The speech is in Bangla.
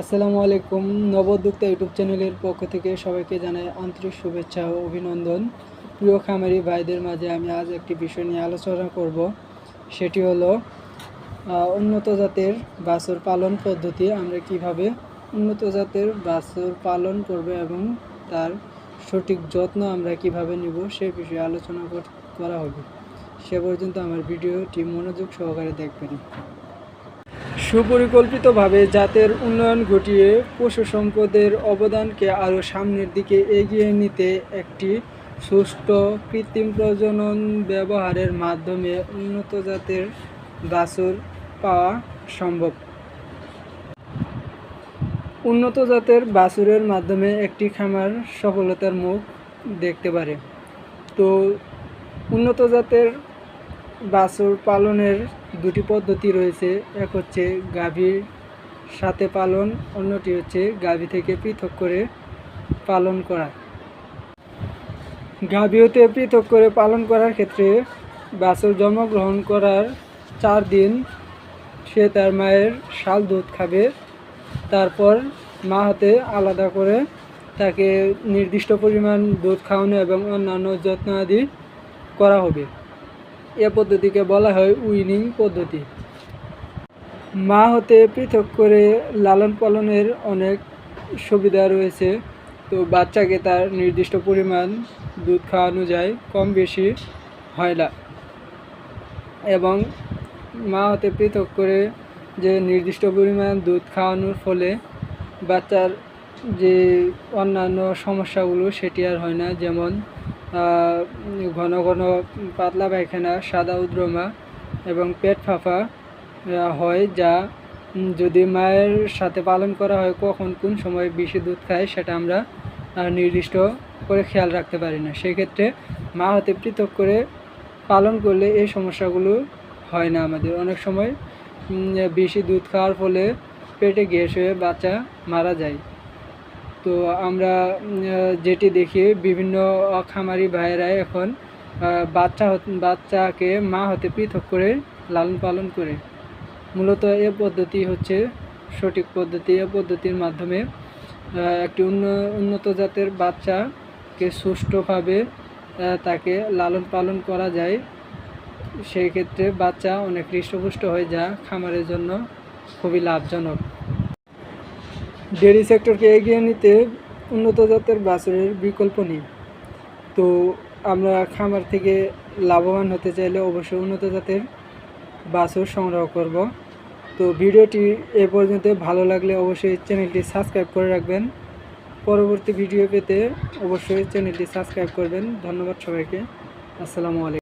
আসসালামু আলাইকুম। নবোদ্যোক্তা ইউটিউব চ্যানেলের পক্ষ থেকে সবাইকে জানাই আন্তরিক শুভেচ্ছা ও অভিনন্দন। প্রিয় খামারি ভাইদের মাঝে আমি আজ একটি বিষয় নিয়ে আলোচনা করব। সেটি হলো উন্নত জাতের বাছুর পালন পদ্ধতি, আমরা কীভাবে উন্নত জাতের বাছুর পালন করব এবং তার সঠিক যত্ন আমরা কীভাবে নিব সে বিষয়ে আলোচনা করা হবে। সে পর্যন্ত আমার ভিডিওটি মনোযোগ সহকারে দেখবেন। সুপরিকল্পিতভাবে জাতের উন্নয়ন ঘটিয়ে পশু সম্পদের অবদানকে আরও সামনের দিকে এগিয়ে নিতে একটি সুষ্ঠু কৃত্রিম প্রজনন ব্যবহারের মাধ্যমে উন্নত জাতের বাছুর পাওয়া সম্ভব। উন্নত জাতের বাছুরের মাধ্যমে একটি খামার সফলতার মুখ দেখতে পারে। তো উন্নত জাতের বাছুর পালনের দুটি পদ্ধতি রয়েছে। এক হচ্ছে গাভীর সাথে পালন, অন্যটি হচ্ছে গাভী থেকে পৃথক করে পালন করা। গাভী হতে পৃথক করে পালন করার ক্ষেত্রে বাছুর জন্মগ্রহণ করার চার দিন সে তার মায়ের শাল দুধ খাবে, তারপর মা হাতে আলাদা করে তাকে নির্দিষ্ট পরিমাণ দুধ খাওয়ানো এবং অন্যান্য যত্ন আদি করা হবে। এ পদ্ধতিকে বলা হয় উইনিং পদ্ধতি। মা হতে পৃথক করে লালন পালনের অনেক সুবিধা রয়েছে। তো বাচ্চাকে তার নির্দিষ্ট পরিমাণ দুধ খাওয়ানো যায়, কম বেশি হয় না। এবং মা হতে পৃথক করে যে নির্দিষ্ট পরিমাণ দুধ খাওয়ানোর ফলে বাচ্চার যে অন্যান্য সমস্যাগুলো সেটি আর হয় না। যেমন ঘন ঘন পাতলা পায়খানা, সাদা উদ্রমা এবং পেট ফাঁপা হয় যা যদি মায়ের সাথে পালন করা হয় কখন কোন সময় বেশি দুধ খায় সেটা আমরা নির্দিষ্ট করে খেয়াল রাখতে পারি না। সেক্ষেত্রে মা হতে পৃথক করে পালন করলে এই সমস্যাগুলো হয় না আমাদের। অনেক সময় বেশি দুধ খাওয়ার ফলে পেটে গ্যাস হয়ে বাচ্চা মারা যায়। তো আমরা যেটি দেখি, বিভিন্ন খামারি ভাইয়েরা এখন বাচ্চা বাচ্চাকে মা হতে পৃথক করে লালন পালন করে। মূলত এ পদ্ধতি হচ্ছে সঠিক পদ্ধতি। এ পদ্ধতির মাধ্যমে একটি উন্ন- উন্নত জাতের বাচ্চাকে সুষ্ঠুভাবে তাকে লালন পালন করা যায়। সেই ক্ষেত্রে বাচ্চা অনেক হৃষ্টপুষ্ট হয়ে যা খামারের জন্য খুবই লাভজনক। ডেয়ারি সেক্টরকে এগিয়ে নিতে উন্নত জাতের বাছুরের বিকল্প নেই। তো আমরা খামার থেকে লাভবান হতে চাইলে অবশ্যই উন্নত জাতের বাছুর সংগ্রহ করব। তো ভিডিওটি এ পর্যন্ত। ভালো লাগলে অবশ্যই চ্যানেলটি সাবস্ক্রাইব করে রাখবেন। পরবর্তী ভিডিও পেতে অবশ্যই চ্যানেলটি সাবস্ক্রাইব করবেন। ধন্যবাদ সবাইকে। আসসালামু আলাইকুম।